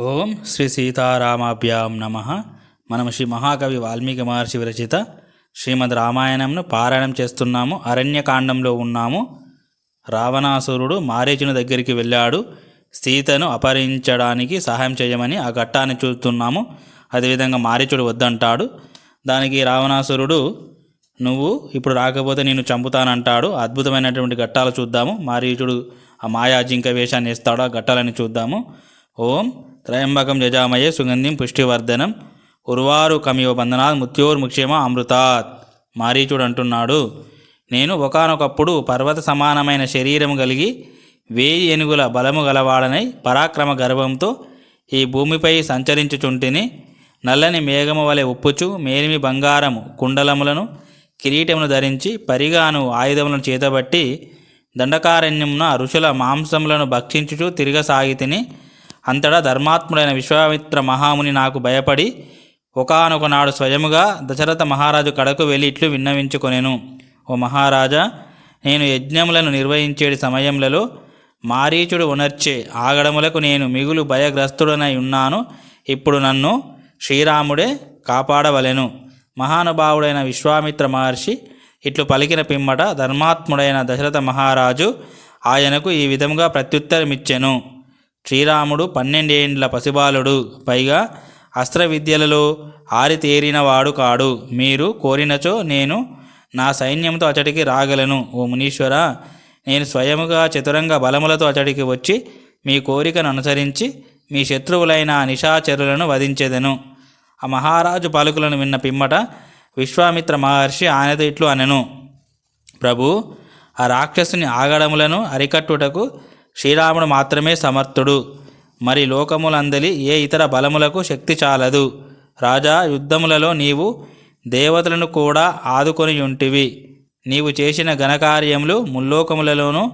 ఓం శ్రీ సీతారామాభ్యాం నమ. మనం శ్రీ మహాకవి వాల్మీకి మహర్షి విరచిత శ్రీమద్ రామాయణంను పారాయణం చేస్తున్నాము. అరణ్యకాండంలో ఉన్నాము. రావణాసురుడు మారీచుని దగ్గరికి వెళ్ళాడు. సీతను అపహరించడానికి సహాయం చేయమని ఆ ఘట్టాన్ని చూస్తున్నాము. అదేవిధంగా మారీచుడు వద్దంటాడు. దానికి రావణాసురుడు నువ్వు ఇప్పుడు రాకపోతే నేను చంపుతానంటాడు. అద్భుతమైనటువంటి ఘట్టాలు చూద్దాము. మారీచుడు ఆ మాయా జింక వేషాన్ని ఇస్తాడు ఆ ఘట్టాలని చూద్దాము. ఓం త్రయంబకం జజామయే సుగంధిం పుష్టివర్ధనం. ఉర్వారు కమివ బంధనాత్ ముత్యోర్ముక్షేమ అమృతాత్. మారీచుడు అంటున్నాడు నేను ఒకానొకప్పుడు పర్వత సమానమైన శరీరం కలిగి వేయి ఏనుగుల బలము గలవాడనై పరాక్రమ గర్వంతో ఈ భూమిపై సంచరించుచుంటిని. నల్లని మేఘము వలె ఉప్పుచు మేలిమి బంగారము కుండలములను కిరీటమును ధరించి పరిగాను ఆయుధములను చేతబట్టి దండకారణ్యమున ఋషుల మాంసములను భక్షించుచు తిరగసాగితిని. అంతటా ధర్మాత్ముడైన విశ్వామిత్ర మహాముని నాకు భయపడి ఒకనొకనాడు స్వయముగా దశరథ మహారాజు కడకు వెళ్ళి ఇట్లు విన్నవించుకొనెను. ఓ మహారాజా నేను యజ్ఞములను నిర్వహించేటి సమయములలో మారీచుడు ఉనర్చే ఆగడములకు నేను మిగులు భయగ్రస్తుడనై ఉన్నాను. ఇప్పుడు నన్ను శ్రీరాముడే కాపాడవలెను. మహానుభావుడైన విశ్వామిత్ర మహర్షి ఇట్లు పలికిన పిమ్మట ధర్మాత్ముడైన దశరథ మహారాజు ఆయనకు ఈ విధముగా ప్రత్యుత్తరమిచ్చెను. శ్రీరాముడు పన్నెండేండ్ల పసిబాలుడు. పైగా అస్త్ర విద్యలలో ఆరితేరినవాడు కాడు. మీరు కోరినచో నేను నా సైన్యంతో అతడికి రాగలను. ఓ మునీశ్వర నేను స్వయముగా చతురంగ బలములతో అతడికి వచ్చి మీ కోరికను అనుసరించి మీ శత్రువులైన ఆ నిశాచరులను వధించెదను. ఆ మహారాజు పలుకులను విన్న పిమ్మట విశ్వామిత్ర మహర్షి ఆయనతో ఇట్లు అనెను. ప్రభు ఆ రాక్షసుని ఆగడములను అరికట్టుటకు శ్రీరాముడు మాత్రమే సమర్థుడు. మరి లోకములందలి ఏ ఇతర బలములకు శక్తి చాలదు? రాజా యుద్ధములలో నీవు దేవతలను కూడా ఆదుకొని ఉంటివి నీవు చేసిన ఘనకార్యములు ముల్లోకములలోనూ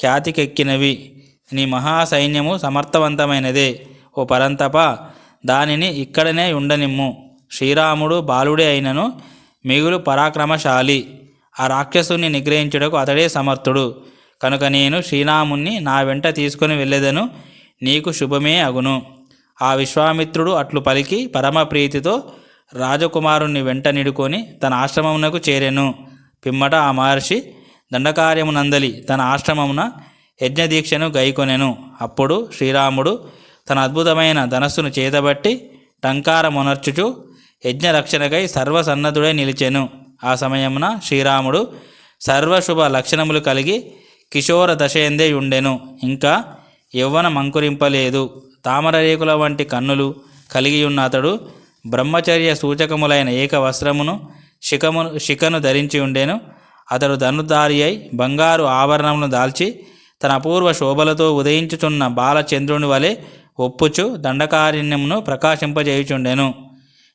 ఖ్యాతికెక్కినవి. నీ మహాసైన్యము సమర్థవంతమైనదే. ఓ పరంతప దానిని ఇక్కడనే ఉండనిమ్ము. శ్రీరాముడు బాలుడే అయినను మిగులు పరాక్రమశాలి. ఆ రాక్షసుని నిగ్రహించుటకు అతడే సమర్థుడు. కనుక నేను శ్రీరాముణ్ణి నా వెంట తీసుకుని వెళ్ళేదను నీకు శుభమే అగును. ఆ విశ్వామిత్రుడు అట్లు పలికి పరమ ప్రీతితో రాజకుమారుణ్ణి వెంట నిడుకొని తన ఆశ్రమమునకు చేరెను. పిమ్మట ఆ మహర్షి దండకార్యమునందలి తన ఆశ్రమమున యజ్ఞదీక్షను గైకొనెను. అప్పుడు శ్రీరాముడు తన అద్భుతమైన ధనస్సును చేతబట్టి టంకారమునర్చుచు యజ్ఞరక్షణకై సర్వసన్నద్ధుడై నిలిచెను. ఆ సమయమున శ్రీరాముడు సర్వశుభ లక్షణములు కలిగి కిషోర దశయందే ఉండెను ఇంకా యవ్వన మంకురింపలేదు తామర రేకుల వంటి కన్నులు కలిగి ఉన్న అతడు బ్రహ్మచర్య సూచకములైన ఏక వస్త్రమును శిఖము శిఖను ధరించి ఉండెను అతడు ధనుధారి అయి బంగారు ఆభరణమును దాల్చి తన అపూర్వ శోభలతో ఉదయించుచున్న బాలచంద్రుని వలె ఒప్పుచు దండకారణ్యమును ప్రకాశింపజేయుచుండెను.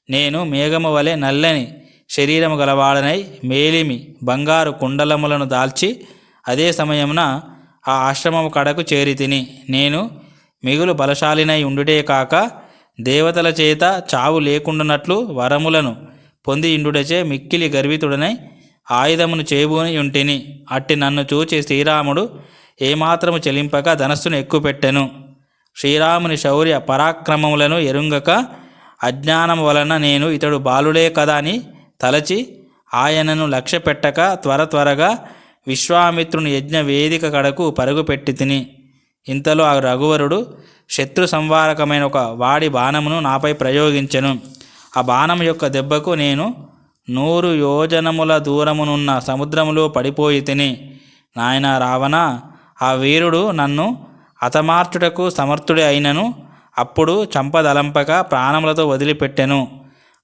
నేను మేఘము వలె నల్లని శరీరము గలవాడనై మేలిమి బంగారు కుండలములను దాల్చి అదే సమయమున ఆ ఆశ్రమము కడకు చేరి తిని నేను మిగులు బలశాలినై ఉండుటే కాక దేవతల చేత చావు లేకుండానట్లు వరములను పొంది ఇండుటచే మిక్కిలి గర్వితుడనై ఆయుధమును చేబూని ఉంటిని. అట్టి నన్ను చూచి శ్రీరాముడు ఏమాత్రము చెలింపక ధనస్సును ఎక్కుపెట్టెను. శ్రీరాముని శౌర్య పరాక్రమములను ఎరుంగక అజ్ఞానం వలన నేను ఇతడు బాలుడే కదా అని తలచి ఆయనను లక్ష్య పెట్టక త్వర త్వరగా విశ్వామిత్రుని యజ్ఞ వేదిక కడకు పరుగుపెట్టి తిని ఇంతలో ఆ రఘువరుడు శత్రు సంవారకమైన ఒక వాడి బాణమును నాపై ప్రయోగించెను. ఆ బాణం యొక్క దెబ్బకు నేను నూరు యోజనముల దూరమునున్న సముద్రములో పడిపోయి తిని నాయన రావణ ఆ వీరుడు నన్ను హతమార్చుటకు సమర్థుడి అయినను అప్పుడు చంపదలంపక ప్రాణములతో వదిలిపెట్టెను.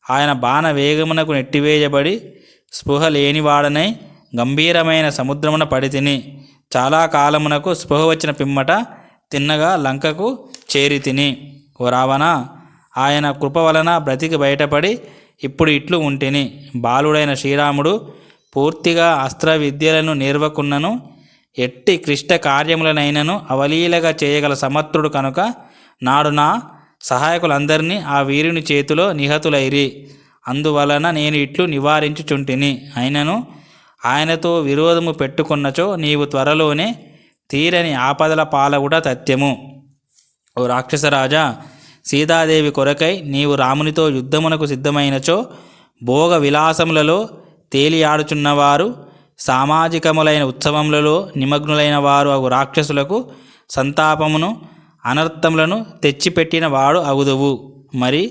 ఆయన బాణ వేగమునకు నెట్టివేయబడి స్పృహ లేనివాడనై గంభీరమైన సముద్రమున పడి తిని చాలా కాలమునకు స్పృహ వచ్చిన పిమ్మట తిన్నగా లంకకు చేరి తిని ఓ రావణ ఆయన కృప వలన బ్రతికి బయటపడి ఇప్పుడు ఇట్లు ఉంటిని. బాలుడైన శ్రీరాముడు పూర్తిగా అస్త్ర విద్యలను నేర్వకున్నను ఎట్టి క్లిష్ట కార్యములనైనను అవలీలగా చేయగల సమర్థుడు కనుక నాడు నా సహాయకులందరినీ ఆ వీరుని చేతిలో నిహతులైరి. అందువలన నేను ఇట్లు నివారించుచుంటిని. అయినను ఆయనతో విరోధము పెట్టుకున్నచో నీవు త్వరలోనే తీరని ఆపదల పాలవుట తథ్యము ఓ రాక్షసరాజా సీతాదేవి కొరకై నీవు రామునితో యుద్ధమునకు సిద్ధమైనచో భోగ విలాసములలో తేలియాడుచున్నవారు సామాజికములైన ఉత్సవములలో నిమగ్నులైన వారు అగు రాక్షసులకు సంతాపమును అనర్థములను తెచ్చిపెట్టిన వాడు అగుదువు. మరి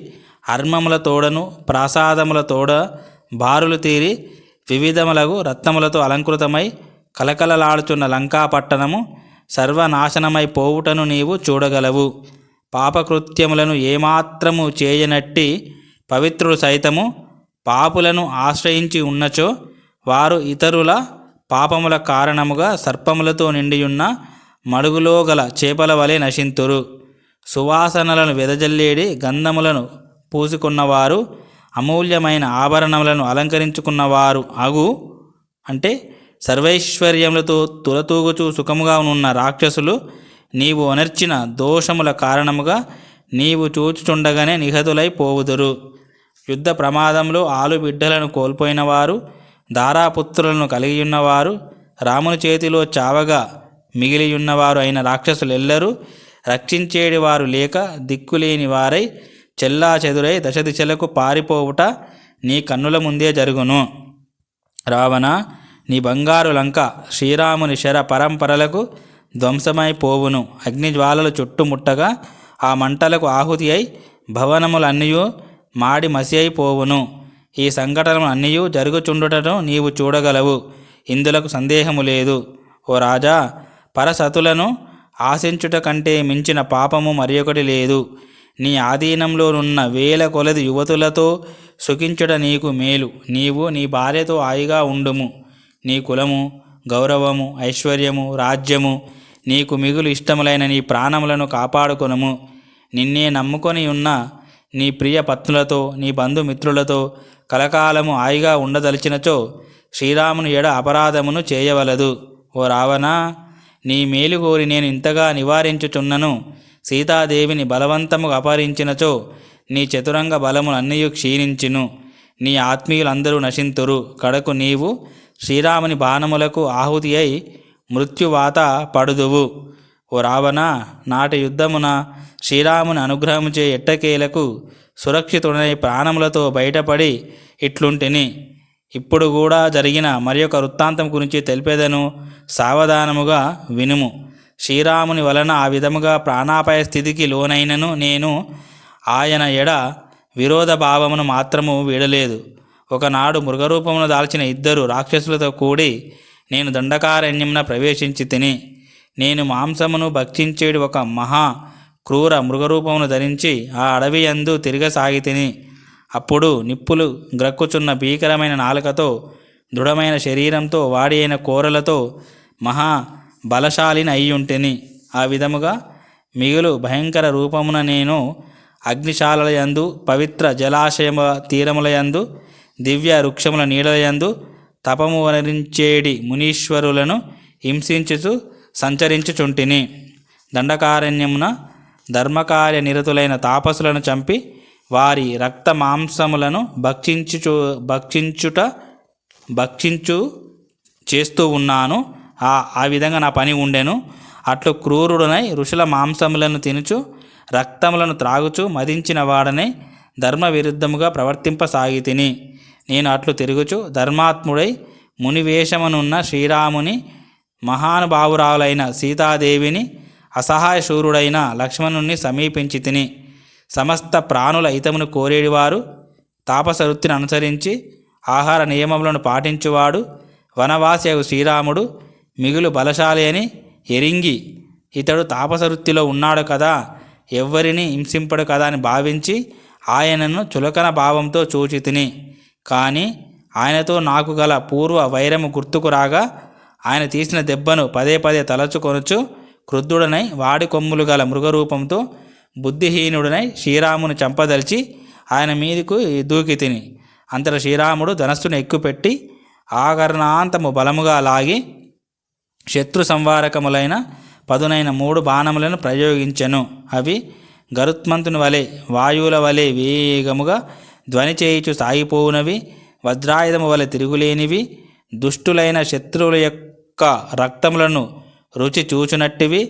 అర్మముల తోడను ప్రాసాదముల తోడ బారులు తీరి వివిధములగు రత్నములతో అలంకృతమై కలకలలాడుచున్న లంకా పట్టణము సర్వనాశనమై పోవుటను నీవు చూడగలవు. పాపకృత్యములను ఏమాత్రము చేయనట్టి పవిత్రులు సైతము పాపులను ఆశ్రయించి ఉన్నచో వారు ఇతరుల పాపముల కారణముగా సర్పములతో నిండియున్న మడుగులో గల చేపల వలె నశింతురు. సువాసనలను వెదజల్లేడి గంధములను పూసుకున్నవారు అమూల్యమైన ఆభరణములను అలంకరించుకున్నవారు అగు అంటే సర్వైశ్వర్యములతో తులతూగుచూ సుఖముగా ఉన్న రాక్షసులు నీవు అనర్చిన దోషముల కారణముగా నీవు చూచుచుండగానే నిహతులై పోవుదురు. యుద్ధ ప్రమాదంలో ఆలుబిడ్డలను కోల్పోయినవారు కోల్పోయిన వారు దారాపుత్రులను కలిగి ఉన్నవారు రాముని చేతిలో చావగా మిగిలియున్నవారు అయిన రాక్షసులెల్లరూ రక్షించేడి వారు లేక దిక్కులేని వారై చెల్లా చెదురై దశ దిశలకు పారిపోవుట నీ కన్నుల ముందే జరుగును. రావణ నీ బంగారు లంక శ్రీరాముని శర పరంపరలకు ధ్వంసమై పోవును. అగ్నిజ్వాలలు చుట్టుముట్టగా ఆ మంటలకు ఆహుతి అయి భవనములన్నీయు మాడి మసి అయిపోవును ఈ సంఘటనలు అన్నీ జరుగుచుండుటను నీవు చూడగలవు. ఇందులకు సందేహము లేదు. ఓ రాజా పరసతులను ఆశించుట కంటే మించిన పాపము మరొకటి లేదు. నీ ఆధీనంలోనున్న వేల కొలది యువతులతో సుఖించుట నీకు మేలు. నీవు నీ భార్యతో హాయిగా ఉండుము. నీ కులము గౌరవము ఐశ్వర్యము రాజ్యము నీకు మిగులు ఇష్టములైన నీ ప్రాణములను కాపాడుకొనుము. నిన్నే నమ్ముకొని ఉన్న నీ ప్రియ పత్నులతో నీ బంధుమిత్రులతో కలకాలము హాయిగా ఉండదలిచినచో శ్రీరాముని ఎడ అపరాధమును చేయవలదు. ఓ రావణ నీ మేలు కోరి నేను ఇంతగా నివారించుచున్నను. సీతాదేవిని బలవంతముగా అపహరించినచో నీ చతురంగ బలములన్నీ క్షీణించును. నీ ఆత్మీయులందరూ నశింతురు. కడకు నీవు శ్రీరాముని బాణములకు ఆహుతి అయి మృత్యువాత పడుదువు. ఓ రావణ నాటి యుద్ధమున శ్రీరాముని అనుగ్రహముచే ఎట్టకేలకు సురక్షితుడై ప్రాణములతో బయటపడి ఇట్లుంటిని. ఇప్పుడు కూడా జరిగిన మరి ఒక వృత్తాంతం గురించి తెలిపేదను సావధానముగా వినుము. శ్రీరాముని వలన ఆ విధముగా ప్రాణాపాయ స్థితికి లోనైనను నేను ఆయన ఎడ విరోధ భావమును మాత్రము వీడలేదు. ఒకనాడు మృగరూపమును దాల్చిన ఇద్దరు రాక్షసులతో కూడి నేను దండకారణ్యమున ప్రవేశించి తిని నేను మాంసమును భక్షించేడు ఒక మహా క్రూర మృగరూపమును ధరించి ఆ అడవి యందు తిరగసాగి తిని అప్పుడు నిప్పులు గ్రక్కుచున్న భీకరమైన నాలుకతో దృఢమైన శరీరంతో వాడి అయిన కూరలతో మహా బలశాలిని అయ్యుంటిని. ఆ విధముగా మిగులు భయంకర రూపమున నేను అగ్నిశాలలయందు పవిత్ర జలాశయముల తీరములయందు దివ్య వృక్షముల నీడలయందు తపము వరించేడి మునీశ్వరులను హింసించుచు సంచరించుచుంటిని. దండకారణ్యమున ధర్మకార్య నిరతులైన తాపసులను చంపి వారి రక్త మాంసములను భక్షించుచు భక్షించుట భక్షించు చేస్తూ ఉన్నాను. ఆ ఆ విధంగా నా పని ఉండెను. అట్లు క్రూరుడనై ఋషుల మాంసములను తినుచు రక్తములను త్రాగుచు మదించిన వాడనై ధర్మ విరుద్ధముగా ప్రవర్తింపసాగి తిని నేను అట్లు తిరుగుచు ధర్మాత్ముడై మునివేషమునున్న శ్రీరాముని మహానుభావురాలైన సీతాదేవిని అసహాయ శూరుడైన లక్ష్మణుణ్ణి సమీపించి తిని సమస్త ప్రాణుల హితమును కోరేడివారు తాపస వృత్తిని అనుసరించి ఆహార నియమములను పాటించువాడు వనవాసి శ్రీరాముడు మిగులు బలశాలి అని ఎరింగి ఇతడు తాపస వృత్తిలో ఉన్నాడు కదా ఎవ్వరిని హింసింపడు కదా అని భావించి ఆయనను చులకన భావంతో చూచితిని. కానీ ఆయనతో నాకు గల పూర్వ వైరము గుర్తుకు రాగా ఆయన తీసిన దెబ్బను పదే పదే తలచుకొనుచు క్రుద్ధుడనై వాడి కొమ్ములు గల మృగరూపంతో బుద్ధిహీనుడనై శ్రీరాముని చంపదలిచి ఆయన మీదకు దూకి తిని అంతట శ్రీరాముడు ధనస్సును ఎక్కుపెట్టి ఆకరణాంతము బలముగా లాగి శత్రు సంవారకములైన పదునైన మూడు బాణములను ప్రయోగించెను. అవి గరుత్మంతుని వలె వాయువుల వలె వేగముగా ధ్వని చేయుచు సాగిపోవునవి వజ్రాయుధము వలె తిరుగులేనివి దుష్టులైన శత్రువుల యొక్క రక్తములను రుచి చూచునట్టివి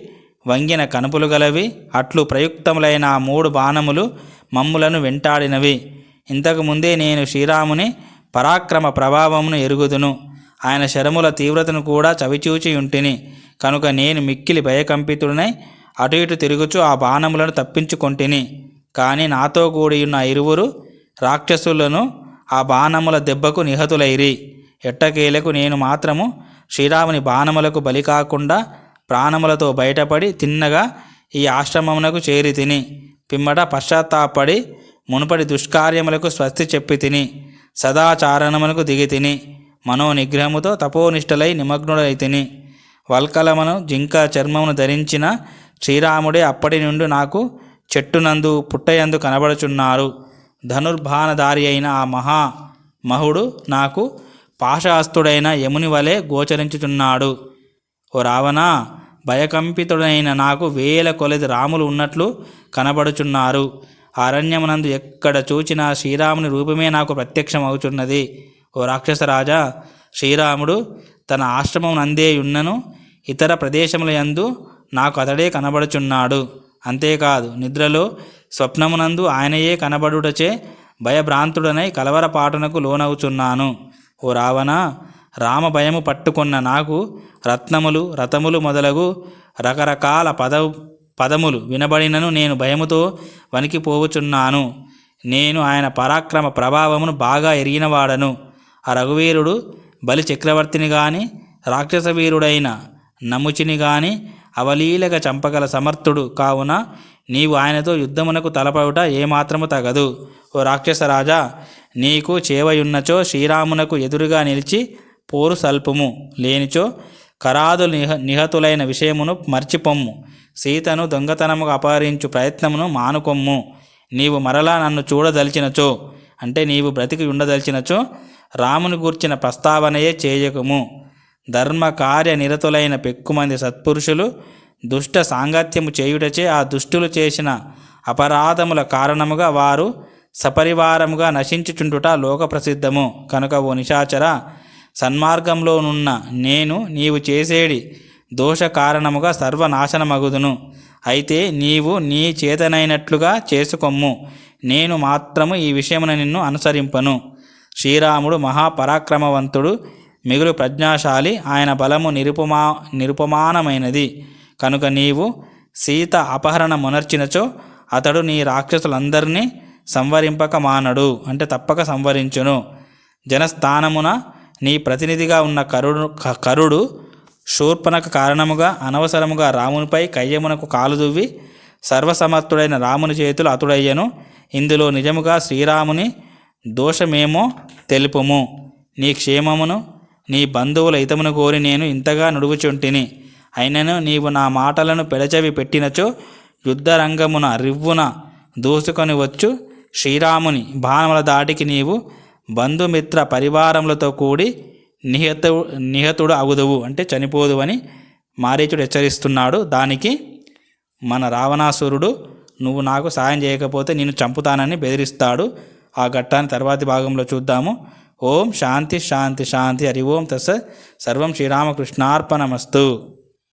వంగిన కనుపులు గలవి అట్లు ప్రయుక్తములైన ఆ మూడు బాణములు మమ్ములను వెంటాడినవి. ఇంతకుముందే నేను శ్రీరాముని పరాక్రమ ప్రభావమును ఎరుగుదును. ఆయన శరముల తీవ్రతను కూడా చవిచూచి ఉంటిని. కనుక నేను మిక్కిలి భయకంపితుడినై అటు ఇటు తిరుగుచు ఆ బాణములను తప్పించుకొంటిని. కానీ నాతో కూడి ఉన్న ఇరువురు రాక్షసులను ఆ బాణముల దెబ్బకు నిహతులైరి. ఎట్టకేలకు నేను మాత్రము శ్రీరాముని బాణములకు బలి కాకుండా ప్రాణములతో బయటపడి తిన్నగా ఈ ఆశ్రమమునకు చేరి తిని పిమ్మట పశ్చాత్తాపడి మునుపటి దుష్కార్యములకు స్వస్తి చెప్పి తిని సదాచారణములకు దిగి తిని మనోనిగ్రహముతో తపోనిష్టలై నిమగ్నుడైతిని. వల్కలమను వల్కలమును జింక చర్మమును ధరించిన శ్రీరాముడే అప్పటి నుండి నాకు చెట్టునందు పుట్టయందు కనబడుచున్నారు. ధనుర్బాణధారి అయిన ఆ మహా మహుడు నాకు పాశాస్తుడైన యముని వలె గోచరించుచున్నాడు. ఓ రావణ భయకంపితుడైన నాకు వేల కొలది రాములు ఉన్నట్లు కనబడుచున్నారు. అరణ్యమునందు ఎక్కడ చూచినా శ్రీరాముని రూపమే నాకు ప్రత్యక్షమవుచున్నది. ఓ రాక్షసరాజా శ్రీరాముడు తన ఆశ్రమం నందే ఉన్నను ఇతర ప్రదేశముల యందు నాకు అతడే కనబడుచున్నాడు. అంతేకాదు నిద్రలో స్వప్నమునందు ఆయనయే కనబడుటచే భయభ్రాంతుడనై కలవరపాటునకు లోనవుచున్నాను. ఓ రావణ రామ భయము పట్టుకున్న నాకు రత్నములు రథములు మొదలగు రకరకాల పద పదములు వినబడినను నేను భయముతో వణికిపోవుచున్నాను. నేను ఆయన పరాక్రమ ప్రభావమును బాగా ఎరిగినవాడను. ఆ రఘువీరుడు బలి చక్రవర్తిని గాని రాక్షస వీరుడైన నముచిని గాని అవలీలగా చంపగల సమర్థుడు కావున నీవు ఆయనతో యుద్ధమునకు తలపవుట ఏమాత్రము తగదు. ఓ రాక్షసరాజా నీకు చేవయున్నచో శ్రీరామునకు ఎదురుగా నిలిచి పోరు సల్పుము. లేనిచో కరాదు నిహ నిహతులైన విషయమును మర్చిపొమ్ము. సీతను దొంగతనముగా అపహరించు ప్రయత్నమును మానుకొమ్ము. నీవు మరలా నన్ను చూడదలిచినచో అంటే నీవు బ్రతికి ఉండదలిచినచో రాముని గూర్చిన ప్రస్తావనయే చేయకుము. ధర్మ కార్య నిరతులైన పెక్కుమంది సత్పురుషులు దుష్ట సాంగత్యము చేయుటచే ఆ దుష్టులు చేసిన అపరాధముల కారణముగా వారు సపరివారముగా నశించుచుండుట లోక ప్రసిద్ధము కనుక ఓ నిశాచర సన్మార్గంలోనున్న నేను నీవు చేసేడి దోష కారణముగా సర్వనాశనమగుదును. అయితే నీవు నీ చేతనైనట్లుగా చేసుకొమ్ము. నేను మాత్రము ఈ విషయమున నిన్ను అనుసరింపను. శ్రీరాముడు మహాపరాక్రమవంతుడు మిగులు ప్రజ్ఞాశాలి ఆయన బలము నిరుపమా నిరుపమానమైనది. కనుక నీవు సీత అపహరణ మునర్చినచో అతడు నీ రాక్షసులందరినీ సంవరింపక మానడు అంటే తప్పక సంవరించును. జనస్థానమున నీ ప్రతినిధిగా ఉన్న కరుడు కరుడు శూర్పణకు కారణముగా అనవసరముగా రామునిపై కయ్యమునకు కాలు దువ్వి సర్వసమర్థుడైన రాముని చేతులు అతుడయ్యను. ఇందులో నిజముగా శ్రీరాముని దోషమేమో తెలుపుము. నీ క్షేమమును నీ బంధువుల హితమును కోరి నేను ఇంతగా నుడుగుచుంటిని. అయినను నీవు నా మాటలను పెడచవి పెట్టినచో యుద్ధరంగమున రివ్వున దూసుకొని వచ్చు. శ్రీరాముని బాణముల దాటికి నీవు బంధుమిత్ర పరివారములతో కూడి నిహత నిహతుడు అగుదువు అంటే చనిపోదు అని మారీచుడు హెచ్చరిస్తున్నాడు. దానికి మన రావణాసురుడు నువ్వు నాకు సాయం చేయకపోతే నేను చంపుతానని బెదిరిస్తాడు. ఆ ఘట్టాన్ని తర్వాతి భాగంలో చూద్దాము. ఓం శాంతి శాంతి శాంతి. హరి ఓం తస్సత్ సర్వం శ్రీరామకృష్ణార్పణమస్తు.